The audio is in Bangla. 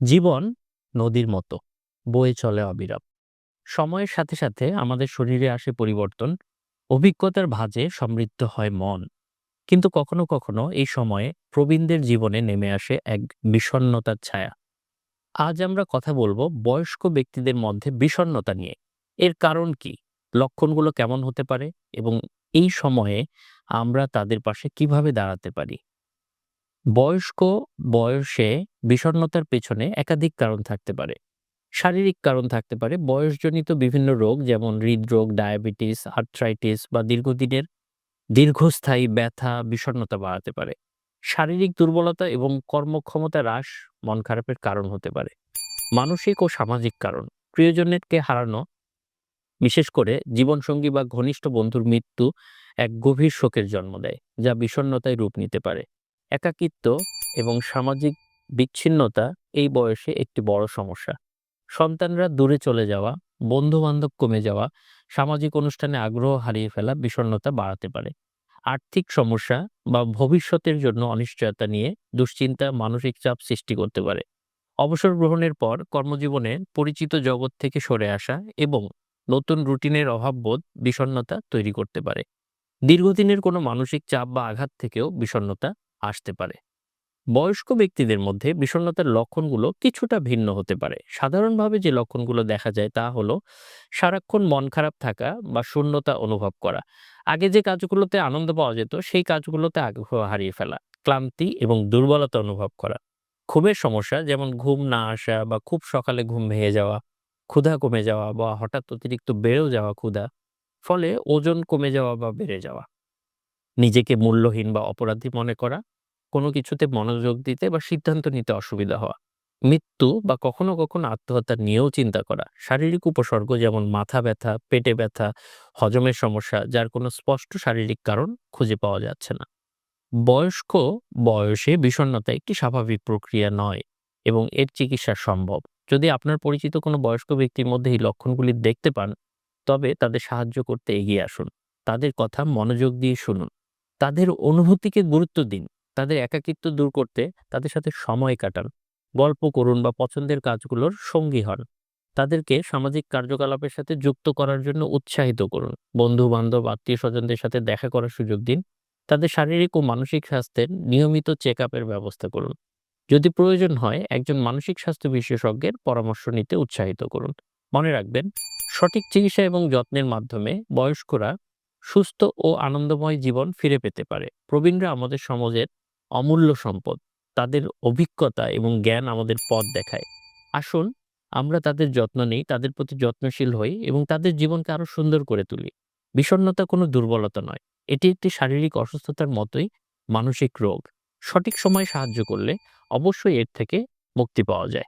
জীবন নদীর মতো, বয়ে চলে অবিরাম। সময়ের সাথে সাথে আমাদের শরীরে আসে পরিবর্তন, অভিজ্ঞতার ভাঁজে সমৃদ্ধ হয় মন। কিন্তু কখনো কখনো এই সময়ে প্রবীণদের জীবনে নেমে আসে এক বিষণ্ণতার ছায়া। আজ আমরা কথা বলব বয়স্ক ব্যক্তিদের মধ্যে বিষণ্ণতা নিয়ে। এর কারণ কি? লক্ষণগুলো কেমন হতে পারে? এবং এই সময়ে আমরা তাদের পাশে কীভাবে দাঁড়াতে পারি? বয়স্ক বয়সে বিষণ্ণতার পেছনে একাধিক কারণ থাকতে পারে। শারীরিক কারণ থাকতে পারে, বয়সজনিত বিভিন্ন রোগ যেমন হৃদরোগ, ডায়াবেটিস, আর্থ্রাইটিস বা দীর্ঘদিনের দীর্ঘস্থায়ী ব্যথা, বিষণ্ণতা বাড়াতে পারে। শারীরিক দুর্বলতা এবং কর্মক্ষমতা হ্রাস মন খারাপের কারণ হতে পারে। মানসিক ও সামাজিক কারণ প্রিয়জনেরকে হারানো, বিশেষ করে জীবনসঙ্গী বা ঘনিষ্ঠ বন্ধুর মৃত্যু এক গভীর শোকের জন্ম দেয়, যা বিষণ্ণতায় রূপ নিতে পারে। একাকিত্ব এবং সামাজিক বিচ্ছিন্নতা এই বয়সে একটি বড় সমস্যা। সন্তানরা দূরে চলে যাওয়া বন্ধু বান্ধব কমে যাওয়া, সামাজিক অনুষ্ঠানে আগ্রহ হারিয়ে ফেলা বিষণ্ণতা বাড়াতে পারে। আর্থিক সমস্যা বা ভবিষ্যতের জন্য অনিশ্চয়তা নিয়ে দুশ্চিন্তা মানসিক চাপ সৃষ্টি করতে পারে। অবসর গ্রহণের পর কর্মজীবনে পরিচিত জগৎ থেকে সরে আসা এবং নতুন রুটিনের অভাববোধ বিষণ্ণতা তৈরি করতে পারে। দীর্ঘদিনের কোনো মানসিক চাপ বা আঘাত থেকেও বিষণ্ণতা আসতে পারে। বয়স্ক ব্যক্তিদের মধ্যে বিষণ্ণতার লক্ষণগুলো কিছুটা ভিন্ন হতে পারে। সাধারণভাবে যে লক্ষণগুলো দেখা যায় তা হলো সারাক্ষণ মন খারাপ থাকা বা শূন্যতা অনুভব করা। আগে যে কাজগুলোতে আনন্দ পাওয়া যেত, সেই কাজগুলোতে আগ্রহ হারিয়ে ফেলা, ক্লান্তি এবং দুর্বলতা অনুভব করা। ঘুমের সমস্যা যেমন ঘুম না আসা বা খুব সকালে ঘুম ভেঙে যাওয়া, ক্ষুধা কমে যাওয়া বা হঠাৎ অতিরিক্ত বেড়েও যাওয়া ক্ষুধা, ফলে ওজন কমে যাওয়া বা বেড়ে যাওয়া। নিজেকে মূল্যহীন বা অপরাধী মনে করা, কোনো কিছুতে মনোযোগ দিতে বা সিদ্ধান্ত নিতে অসুবিধা হওয়া, মৃত্যু বা কখনো কখনো আত্মহত্যা নিয়েও চিন্তা করা, শারীরিক উপসর্গ যেমন মাথা ব্যথা, পেটে ব্যথা, হজমের সমস্যা, যার কোনো স্পষ্ট শারীরিক কারণ খুঁজে পাওয়া যাচ্ছে না। বয়স্ক বয়সে বিষণ্ণতা একটি স্বাভাবিক প্রক্রিয়া নয় এবং এর চিকিৎসা সম্ভব। যদি আপনার পরিচিত কোনো বয়স্ক ব্যক্তির মধ্যে এই লক্ষণগুলি দেখতে পান, তবে তাদের সাহায্য করতে এগিয়ে আসুন। তাদের কথা মনোযোগ দিয়ে শুনুন। তাদের অনুভূতিকে গুরুত্ব দিন। তাদের একাকিত্ব দূর করতে তাদের সাথে সময় কাটান। গল্প করুন বা পছন্দের কাজগুলোর সঙ্গী হন। তাদেরকে সামাজিক কার্যকলাপের সাথে যুক্ত করার জন্য উৎসাহিত করুন। বন্ধু বান্ধব আত্মীয় স্বজনদের সাথে দেখা করার সুযোগ দিন। তাদের শারীরিক ও মানসিক স্বাস্থ্যের নিয়মিত চেক ব্যবস্থা করুন। যদি প্রয়োজন হয়, একজন মানসিক স্বাস্থ্য বিশেষজ্ঞের পরামর্শ নিতে উৎসাহিত করুন। মনে রাখবেন, সঠিক চিকিৎসা এবং যত্নের মাধ্যমে বয়স্করা সুস্থ ও আনন্দময় জীবন ফিরে পেতে পারে। প্রবীণরা আমাদের সমাজের অমূল্য সম্পদ, তাদের অভিজ্ঞতা এবং জ্ঞান আমাদের পথ দেখায়। আসুন, আমরা তাদের যত্ন নেই, তাদের প্রতি যত্নশীল হই এবং তাদের জীবনকে আরও সুন্দর করে তুলি। বিষণ্ণতা কোনো দুর্বলতা নয়, এটি একটি শারীরিক অসুস্থতার মতোই মানসিক রোগ। সঠিক সময়ে সাহায্য করলে অবশ্যই এর থেকে মুক্তি পাওয়া যায়।